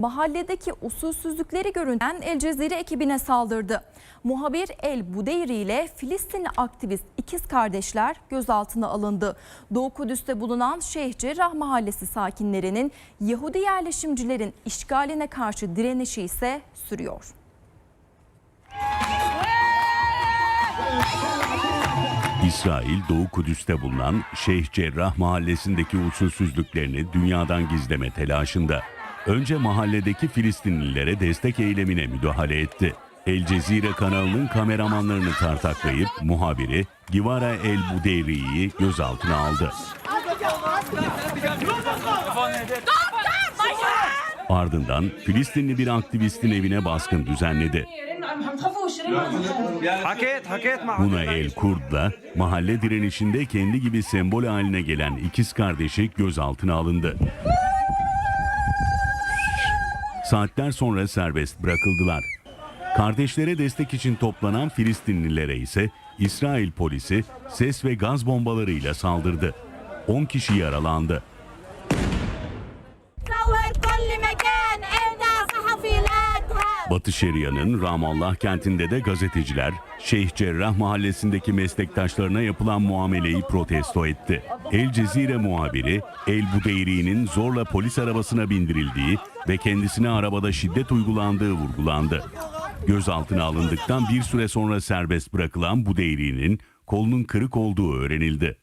Mahalledeki usulsüzlükleri görünen El Cezire ekibine saldırdı. Muhabir El Budeyri ile Filistinli aktivist ikiz kardeşler gözaltına alındı. Doğu Kudüs'te bulunan Şeyh Cerrah Mahallesi sakinlerinin Yahudi yerleşimcilerin işgaline karşı direnişi ise sürüyor. İsrail Doğu Kudüs'te bulunan Şeyh Cerrah mahallesindeki usulsüzlüklerini dünyadan gizleme telaşında önce mahalledeki Filistinlilere destek eylemine müdahale etti. El Cezire kanalının kameramanlarını tartaklayıp muhabiri Givara El Budeyri'yi gözaltına aldı. Ardından Filistinli bir aktivistin evine baskın düzenledi. Buna el Kurd'la mahalle direnişinde kendi gibi sembol haline gelen ikiz kardeşi gözaltına alındı. Saatler sonra serbest bırakıldılar. Kardeşlere destek için toplanan Filistinlilere ise İsrail polisi ses ve gaz bombalarıyla saldırdı. 10 kişi yaralandı. Batı Şeria'nın Ramallah kentinde de gazeteciler Şeyh Cerrah mahallesindeki meslektaşlarına yapılan muameleyi protesto etti. El Cezire muhabiri El Budeyri'nin zorla polis arabasına bindirildiği ve kendisine arabada şiddet uygulandığı vurgulandı. Gözaltına alındıktan bir süre sonra serbest bırakılan Budeyri'nin kolunun kırık olduğu öğrenildi.